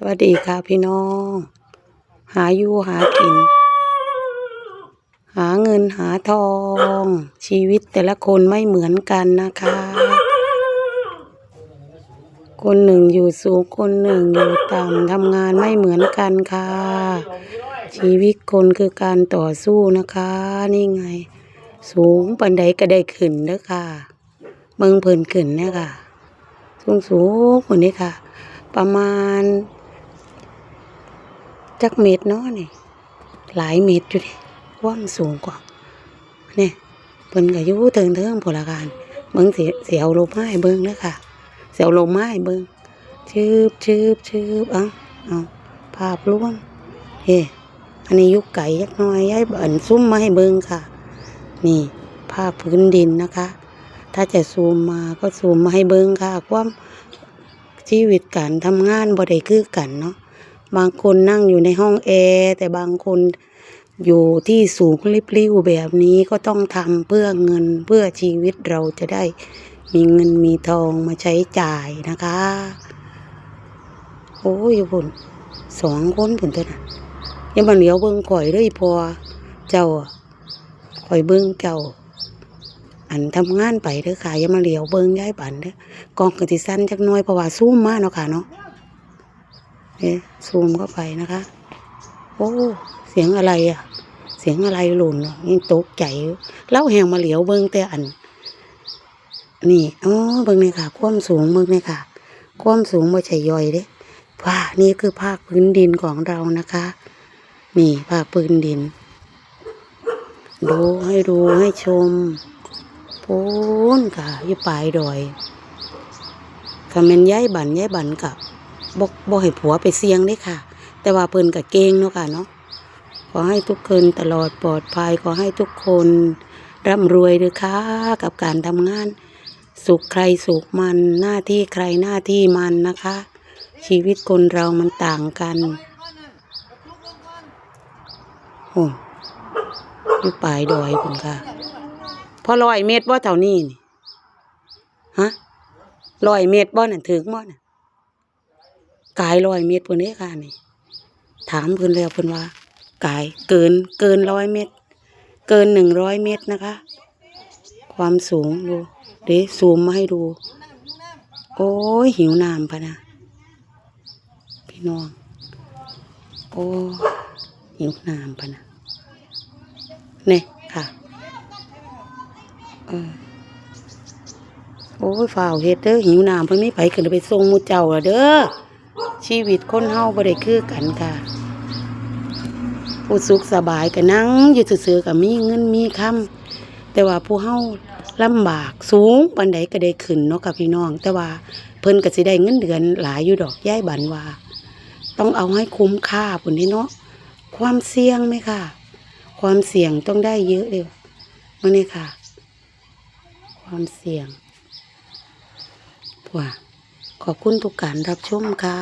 สวัสดีค่ะพี่น้อง หาอยู่หากิน หาเงินหาทอง ชีวิตแต่ละคนไม่เหมือนกันนะคะ คนหนึ่งอยู่สูงคนหนึ่งอยู่ต่ำทำงานไม่เหมือนกันค่ะ ชีวิตคนคือการต่อสู้นะคะ นี่ไง สูงปันใดก็ได้ขึ้นเด้อค่ะเมืองเพิ่นขึ้นเนี่ยค่ะ สูงสูงคนนี้ค่ะประมาณ จักเม็ดเนาะนี่ หลายเม็ดอยู่ดิความสูงกว่าเนี่ยเพิ่นก็อยู่เทิงเทิงพลการเบิ่งสิเสียวลมไม้เบิ่งเด้อค่ะ เสียวลมไม้เบิ่งชืบชืบชืบเอาเอาภาพรวมเฮ้อันนี้ยุกไก่ยักหน้อยย้ายบันซุ่มมาให้เบิ่งค่ะ นี่ภาพพื้นดินนะคะ ถ้าจะซูมมาก็ซูมมาให้เบิ่งค่ะ ความชีวิตการทำงานบ่ได้คือกันเนาะ บางคนนั่งอยู่ในห้องแอร์แต่บางคนอยู่ที่สูงริบลิ่วแบบนี้ก็ต้องทำเพื่อเงินเพื่อชีวิตเราจะได้มีเงินมีทองมาใช้จ่ายนะคะ โอ้ยพุ่นสองคนพุ่นเท่านั้นยังมาเหลียวเบิ่งข่อยเด้อพอเจ้าข่อยเบิ่งเจ้า อันทำงานไปเด้อค่ะย่ามาเหลียวเบิ่งย้ายบันเด้อกองกระติสั้นจักน้อยเพราะว่าซูมมากเนาะค่ะเนาะ เอ๊ะซูมเข้าไปนะคะ โอ้เสียงอะไรอะ เสียงอะไรหล่นยิ่งตกใจเล่าแหงมาเหลียวเบิ้งแต่อัน นี่อ๋อเบิ้งเลยค่ะ ความสูงเบิ้งเลยค่ะ ความสูงไม่ใช่ย่อยเด้ว่านี่คือภาคพื้นดินของเรานะคะ นี่ภาคพื้นดิน ดูให้ดูให้ชมโพ้นค่ะยู่ปลายดอยคำเป็นย้ายบันย้ายบันกับ บอกบอกให้ผัวไปเสี่ยงเด้ค่ะ แต่ว่าเพิ่นก็เก่งเนาะค่ะเนาะขอให้ทุกคนตลอดปลอดภัยขอให้ทุกคนร่ำรวยเด้อค่ะกับการทำงาน สุขใครสุขมันหน้าที่ใครหน้าที่มันนะคะ ชีวิตคนเรามันต่างกันโอ้อยู่ปลายดอยพุ่นค่ะ พอร้อยเมตรว่าเท่านี้นี่ฮะร้อยเมตรบ่นั่นถึงบ่น่ะ กายร้อยเมตรพุ่นเด้ค่ะนี่ ถามเพิ่นแล้วเพิ่นว่ากายเกินเกินร้อยเมตร เกินหนึ่งร้อยเมตรนะคะ ความสูงดูเดี๋ยวซูมมาให้ดู โอ้ยหิวน้ำพะนะพี่น้องโอ้หิวน้ำพะนะเนี่ยค่ะเออโอ้ยฝ่าวเฮ็ดเด้อหิวน้ำเพิ่นไม่ไปขึ้นไปส่งมูเจ้าละเด้อ ชีวิตคนเฮาบ่ได้คือกันค่ะ ผู้สุขสบายก็นั่งอยู่ซื่อๆก็มีเงินมีคำแต่ว่าผู้เฮาลำบากสูงปานใดก็ได้ขึ้นเนาะค่ะพี่น้อง แต่ว่าเพิ่นก็สิได้เงินเดือนหลายอยู่ดอกย้ายบันว่า ต้องเอาให้คุ้มค่าพุ่นนี่เนาะความเสี่ยงไหมค่ะ ความเสี่ยงต้องได้เยอะเลยมานี่ค่ะ ความเสี่ยงว่า ขอบคุณทุกการรับชมค่ะ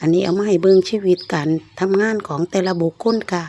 อันนี้เอามาให้เบิ่งชีวิตการทำงานของแต่ละบุคคลค่ะ